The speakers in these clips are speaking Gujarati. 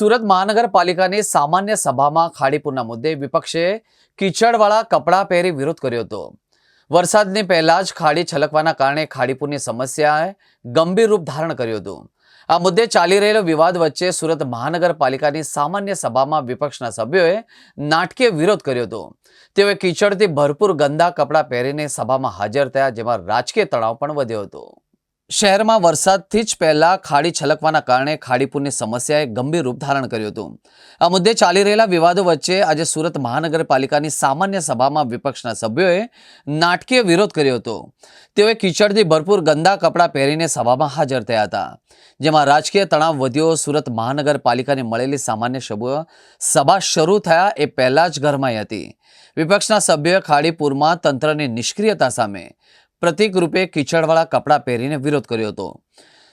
સુરત મહાનગરપાલિકાની સામાન્ય સભામાં ખાડીપુરના મુદ્દે વિપક્ષે કીચડવાળા કપડાં પહેરી વિરોધ કર્યો હતો. વરસાદની પહેલાં જ ખાડી છલકવાના કારણે ખાડીપુરની સમસ્યાએ ગંભીર રૂપ ધારણ કર્યું હતું. આ મુદ્દે ચાલી રહેલો વિવાદ વચ્ચે સુરત મહાનગરપાલિકાની સામાન્ય સભામાં વિપક્ષના સભ્યોએ નાટકીય વિરોધ કર્યો હતો. તેઓએ કીચડથી ભરપૂર ગંદા કપડાં પહેરીને સભામાં હાજર થયા, જેમાં રાજકીય તણાવ પણ વધ્યો હતો. શહેરમાં વરસાદથી જ પહેલાં ખાડી છલકવાના કારણે ખાડીપુરની સમસ્યાએ ગંભીર રૂપ ધારણ કર્યું હતું. આ મુદ્દે ચાલી રહેલા વિવાદો વચ્ચે આજે સુરત મહાનગરપાલિકાની સામાન્ય સભામાં વિપક્ષના સભ્યોએ નાટકીય વિરોધ કર્યો હતો. તેઓએ કીચડથી ભરપૂર ગંદા કપડાં પહેરીને સભામાં હાજર થયા હતા. જેમાં રાજકીય તણાવ વધ્યો, સુરત મહાનગરપાલિકાને મળેલી સામાન્ય સભ્યો સભા શરૂ થયા એ પહેલા જ ગરમાઈ હતી. વિપક્ષના સભ્યોએ ખાડીપુરમાં તંત્રની નિષ્ક્રિયતા સામે પ્રતિક રૂપે કીચડવાળા કપડાં પહેરીને વિરોધ કર્યો હતો.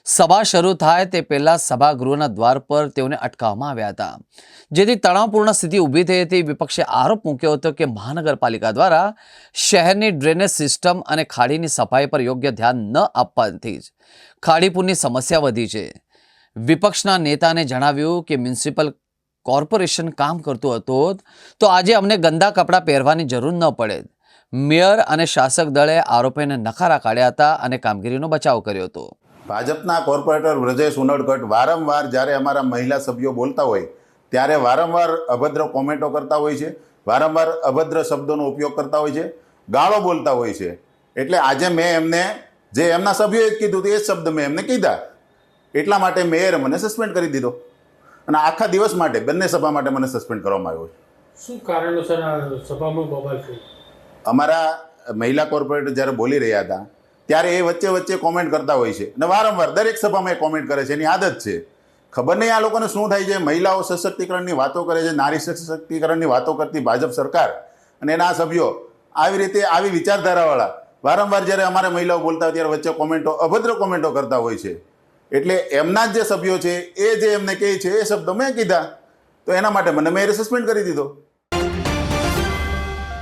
સભા શરૂ થાય તે પહેલાં સભાગૃહના દ્વાર પર તેઓને અટકાવવામાં આવ્યા હતા. જેથી તણાવપૂર્ણ સ્થિતિ ઊભી થઈ હતી. વિપક્ષે આરોપ મૂક્યો હતો કે મહાનગરપાલિકા દ્વારા શહેરની ડ્રેનેજ સિસ્ટમ અને ખાડીની સફાઈ પર યોગ્ય ધ્યાન ન આપવાથી જ ખાડીપુરની સમસ્યા વધી છે. વિપક્ષના નેતાને જણાવ્યું કે મ્યુનિસિપલ કોર્પોરેશન કામ કરતું હતું તો આજે અમને ગંદા કપડાં પહેરવાની જરૂર ન પડે. મેયર અને શાસક દળે આરોપીને નકારા કાઢ્યા હતા અને કામગીરીનો બચાવ કર્યો હતો. ભાજપના કોર્પોરેટર વ્રજેશ ઉનડકટ વારંવાર જ્યારે અમારા મહિલા સભ્યો બોલતા હોય ત્યારે વારંવાર અભદ્ર કોમેન્ટો કરતા હોય છે વારંવાર અભદ્ર શબ્દોનો ઉપયોગ કરતા હોય છે ગાળો બોલતા હોય છે. એટલે આજે મેં એમને જે એમના સભ્યોએ જ કીધું હતું એ જ શબ્દ મેં એમને કીધા. એટલા માટે મેયરે મને સસ્પેન્ડ કરી દીધો. અને આખા દિવસ માટે બંને સભા માટે મને સસ્પેન્ડ કરવામાં આવ્યો છે. શું કારણોસર સભામાં બબાલ થઈ અમારા મહિલા કોર્પોરેટર જ્યારે બોલી રહ્યા હતા, ત્યારે એ વચ્ચે વચ્ચે કોમેન્ટ કરતા હોય છે. અને વારંવાર દરેક સભામાં એ કોમેન્ટ કરે છે. એની આદત છે. ખબર નહીં આ લોકોને શું થાય છે? મહિલાઓ સશક્તિકરણની વાતો કરે છે, નારી સશક્તિકરણની વાતો કરતી ભાજપ સરકાર અને એના સભ્યો આવી રીતે આવી વિચારધારાવાળા વારંવાર જ્યારે અમારા મહિલાઓ બોલતા હોય ત્યારે વચ્ચે કોમેન્ટો અભદ્ર કોમેન્ટો કરતા હોય છે. એટલે એમના જ જે સભ્યો છે, એ જે એમને કહે છે, એ શબ્દો મેં કીધા. તો એના માટે મને મેં સસ્પેન્ડ કરી દીધો.